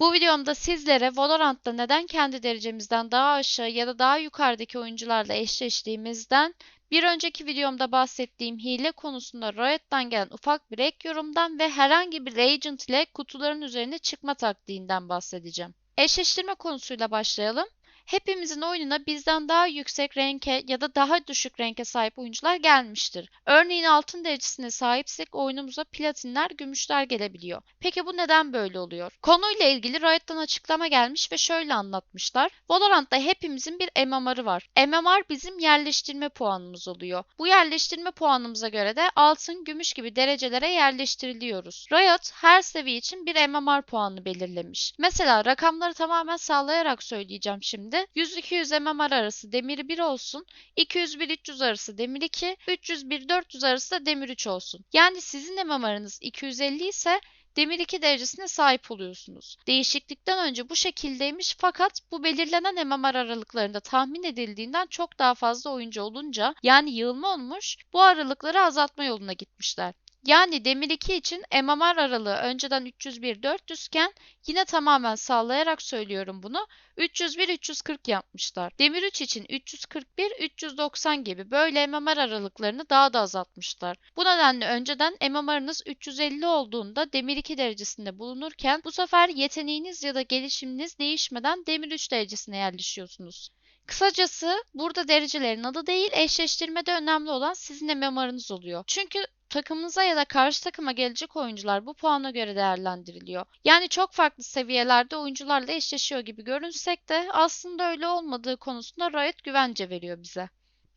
Bu videomda sizlere Valorant'ta neden kendi derecemizden daha aşağı ya da daha yukarıdaki oyuncularla eşleştiğimizden, bir önceki videomda bahsettiğim hile konusunda Riot'tan gelen ufak bir ek yorumdan ve herhangi bir agent ile kutuların üzerine çıkma taktiğinden bahsedeceğim. Eşleştirme konusuyla başlayalım. Hepimizin oyununa bizden daha yüksek renke ya da daha düşük renke sahip oyuncular gelmiştir. Örneğin altın derecesine sahipsek oyunumuza platinler, gümüşler gelebiliyor. Peki bu neden böyle oluyor? Konuyla ilgili Riot'tan açıklama gelmiş ve şöyle anlatmışlar. Valorant'ta hepimizin bir MMR'ı var. MMR bizim yerleştirme puanımız oluyor. Bu yerleştirme puanımıza göre de altın, gümüş gibi derecelere yerleştiriliyoruz. Riot her seviye için bir MMR puanı belirlemiş. Mesela rakamları tamamen sağlayarak söyleyeceğim şimdi. 100-200 mmR arası demiri 1 olsun, 201-300 arası demir 2, 301-400 arası da demir 3 olsun. Yani sizin mmR'ınız 250 ise demir 2 derecesine sahip oluyorsunuz. Değişiklikten önce bu şekildeymiş fakat bu belirlenen MMR aralıklarında tahmin edildiğinden çok daha fazla oyuncu olunca yani yığılma olmuş bu aralıkları azaltma yoluna gitmişler. Yani demir 2 için MMR aralığı önceden 301-400 iken yine tamamen sağlayarak söylüyorum bunu 301-340 yapmışlar. Demir 3 için 341-390 gibi böyle MMR aralıklarını daha da azaltmışlar. Bu nedenle önceden MMR'ınız 350 olduğunda demir 2 derecesinde bulunurken bu sefer yeteneğiniz ya da gelişiminiz değişmeden demir 3 derecesine yerleşiyorsunuz. Kısacası burada derecelerin adı değil eşleştirmede önemli olan sizin MMR'ınız oluyor. Çünkü takımınıza ya da karşı takıma gelecek oyuncular bu puana göre değerlendiriliyor. Yani çok farklı seviyelerde oyuncularla eşleşiyor gibi görünsek de aslında öyle olmadığı konusunda Riot güvence veriyor bize.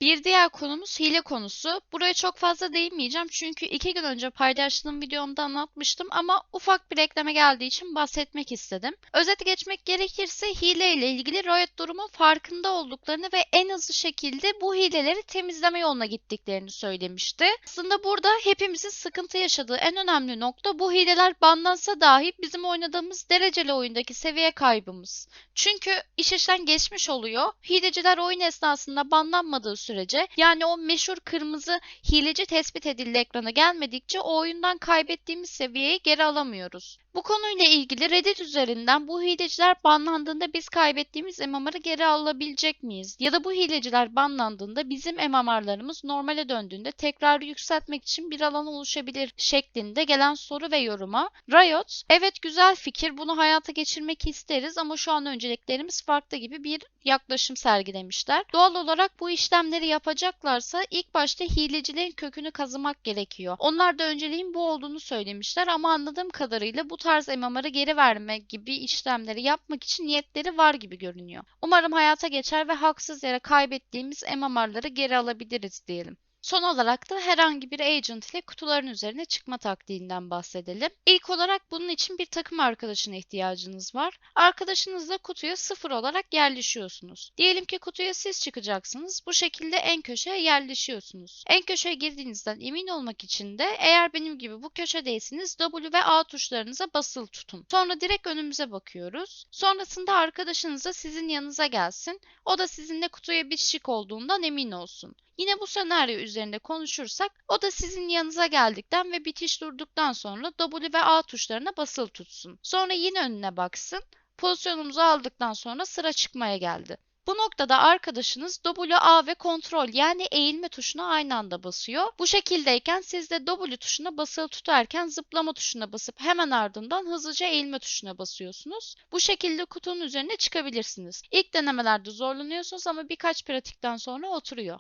Bir diğer konumuz hile konusu. Buraya çok fazla değinmeyeceğim çünkü iki gün önce paylaştığım videomda anlatmıştım ama ufak bir ekleme geldiği için bahsetmek istedim. Özet geçmek gerekirse hile ile ilgili Riot durumun farkında olduklarını ve en hızlı şekilde bu hileleri temizleme yoluna gittiklerini söylemişti. Aslında burada hepimizin sıkıntı yaşadığı en önemli nokta bu hileler banlansa dahi bizim oynadığımız dereceli oyundaki seviye kaybımız. Çünkü iş işten geçmiş oluyor. Hileciler oyun esnasında banlanmadığı sürece yani o meşhur kırmızı hileci tespit edildi ekrana gelmedikçe o oyundan kaybettiğimiz seviyeyi geri alamıyoruz. Bu konuyla ilgili Reddit üzerinden bu hileciler banlandığında biz kaybettiğimiz MMR'ı geri alabilecek miyiz? Ya da bu hileciler banlandığında bizim MMR'larımız normale döndüğünde tekrar yükseltmek için bir alan oluşabilir şeklinde gelen soru ve yoruma Riot, evet güzel fikir bunu hayata geçirmek isteriz ama şu an önceliklerimiz farklı gibi bir yaklaşım sergilemişler. Doğal olarak bu işlemleri yapacaklarsa ilk başta hilecilerin kökünü kazımak gerekiyor. Onlar da önceliğin bu olduğunu söylemişler ama anladığım kadarıyla bu tarz MMR'ı geri verme gibi işlemleri yapmak için niyetleri var gibi görünüyor. Umarım hayata geçer ve haksız yere kaybettiğimiz MMR'ları geri alabiliriz diyelim. Son olarak da herhangi bir agent ile kutuların üzerine çıkma taktiğinden bahsedelim. İlk olarak bunun için bir takım arkadaşına ihtiyacınız var. Arkadaşınızla kutuya sıfır olarak yerleşiyorsunuz. Diyelim ki kutuya siz çıkacaksınız. Bu şekilde en köşeye yerleşiyorsunuz. En köşeye girdiğinizden emin olmak için de eğer benim gibi bu köşedeyseniz W ve A tuşlarınıza basılı tutun. Sonra direkt önümüze bakıyoruz. Sonrasında arkadaşınız da sizin yanınıza gelsin. O da sizinle kutuya bir şık olduğundan emin olsun. Yine bu senaryo üzerinde konuşursak o da sizin yanınıza geldikten ve bitiş durduktan sonra W ve A tuşlarına basılı tutsun. Sonra yine önüne baksın. Pozisyonumuzu aldıktan sonra sıra çıkmaya geldi. Bu noktada arkadaşınız W, A ve kontrol yani eğilme tuşuna aynı anda basıyor. Bu şekildeyken siz de W tuşuna basılı tutarken zıplama tuşuna basıp hemen ardından hızlıca eğilme tuşuna basıyorsunuz. Bu şekilde kutunun üzerine çıkabilirsiniz. İlk denemelerde zorlanıyorsunuz ama birkaç pratikten sonra oturuyor.